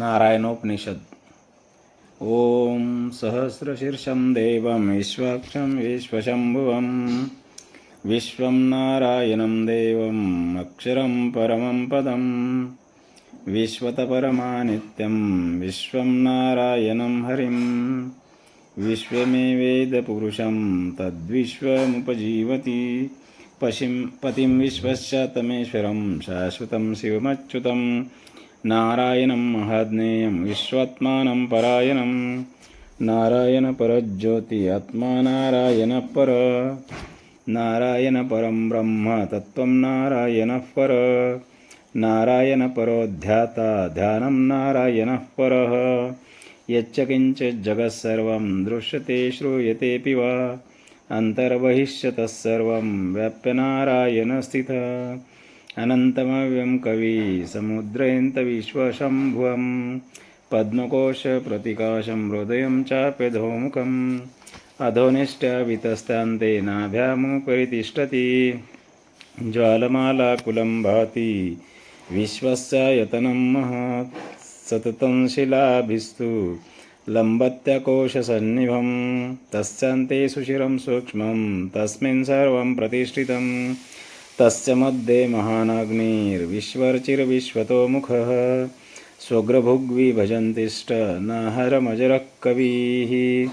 नारायणोपनिषद। ॐ सहस्रशीर्षं देवं विश्वाक्षं विश्वशम्भुवं विश्वं नारायणं देवम् अक्षरं परमं पदं विश्वतपरमानित्यं विश्वं नारायणं हरिं विश्वमेवेदपुरुषं तद्विश्वमुपजीवति पशिं पतिं विश्वस्य तमेश्वरं शाश्वतं నారాయణం మహాజ్ఞేయం విశ్వాత్మానం పరాయణం. నారాయణ పరజ్యోతి ఆత్మా నారాయణ పర. నారాయణ పరం బ్రహ్మ తత్వం నారాయణ పర. నారాయణ పరోధ్యాత ధ్యానం నారాయణ పర. యచ్చకించజగత్సర్వం దృశ్యతే శ్రూయతే వా అంతర్బహిష్యత సర్వం వ్యాప్యనారాయణ స్థిత. अनन्तमव्यं कवि समुद्रयन्तविश्वशम्भुवं पद्मकोशप्रतिकाशं हृदयं चाप्यधोमुखम् अधोनिष्ठवितस्तान्ते नाभ्यामुपरि तिष्ठति। ज्वालमालाकुलं भाति विश्वस्य यतनं महत्। सततं शिलाभिस्तु लम्बत्यकोशसन्निभं तस्यान्ते सुशिरं सूक्ष्मं तस्मिन् सर्वं प्रतिष्ठितं तस्यमध्ये महानाग्निर्विश्वर्चिर्विश्वतो मुखः स्वग्रभुग्वि भजन्तिष्ठ नाहरमजरः कविः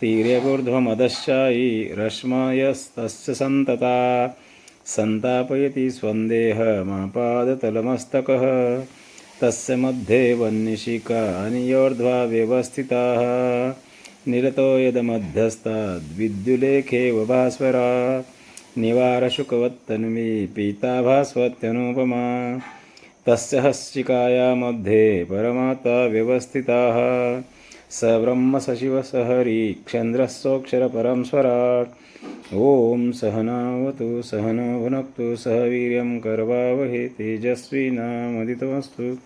तीर्यगूर्ध्वमदश्चायी रश्मयस्तस्य सन्तता। सन्तापयति स्वन्देहमापादतलमस्तकः तस्यमध्ये वह्निशिखा अनियोर्ध्वा व्यवस्थिताः। निरतो यदमध्यस्ताद्विद्युलेखेव भास्वरा। निवारशुकवत्तन्वी पीताभास्वत्यनुपमा तस्य हस्तिकाया मध्ये परमाता व्यवस्थिताः। स ब्रह्म स शिव स हरि क्षन्द्रस्सोऽक्षरपरं स्वराट्। ॐ सहनावतु सहनो भुनक्तु सह वीर्यं करवावहे तेजस्विनामदितमस्तु